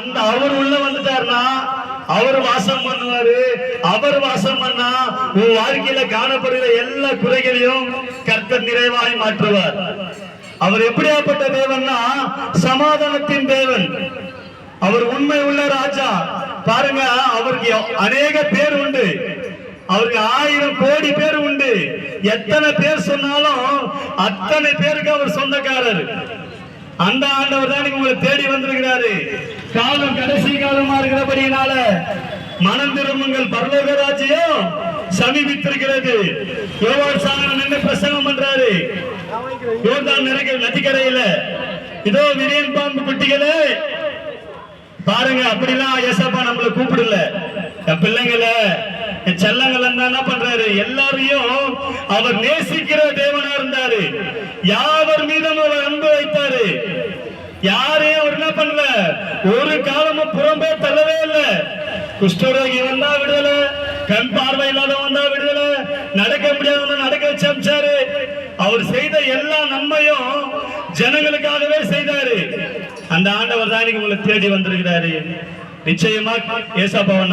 அந்த அவர் உள்ள வந்துட்டாருன்னா அவர் வாசம் பண்ணுவாரு. அவர் வாசம் பண்ணா உன் வாழ்க்கையில காணப்படுகிற எல்லா குறைகளையும் கர்த்தர் நிறைவாய் மாற்றுவார். அவர் எப்படியாப்பட்ட தேவன்னா சமாதானத்தின் தேவன். அவர் உண்மை உள்ள ராஜா. பாருங்க அவருக்கு அநேக பேர் உண்டு. அவருக்கு ஆயிரம் கோடி பேர் உண்டு. எத்தனை பேர் சொன்னாலும் அத்தனை பேருக்கு அவர் சொந்தக்காரர். அந்த ஆண்டவர் தான் உங்களை தேடி வந்திருக்கிறாரு. காலம் கடைசி காலமா இருக்கிறபடியினால மனம் திரும்புங்கள். பரலோக ராஜ்யம் சமீபித்திருக்கிறது. யோவான் சாகரம் நின்று பிரசங்கம் பண்றாரு? யோர்தான் நிறைய நதிக்கரையில. இதோ விரியன் பாம்பு குட்டிகளே. பாருங்க அப்படிலாம் ஏசப்பா நம்மள கூப்பிடல. என் பிள்ளைங்கள என் செல்லங்கள் என்ன பண்றாரு? எல்லாரையும் அவர் நேசிக்கிற தேவனா இருந்தாரு. யார் மீதும் அவர் அன்பு வைத்தாரு யாரையும் அவர் என்ன பண்ணல. ஒரு காலமும் புறம்பே தள்ளவே இல்ல. குஷ்டரோகி வந்தா விடுதலை. கண் பார்வை இல்லாதவன் வந்தா விடுதலை. நடக்க முடியாதவன் நடக்க வச்சு அமிச்சாரு. அவர் செய்த எல்லா நன்மையும் ஜனங்களுக்காகவே செய்தாரு. அந்த ஆண்டவர் தான் உங்களை தேடி வந்திருக்கிறாரு. நிச்சயமா ஏசாப்பாவை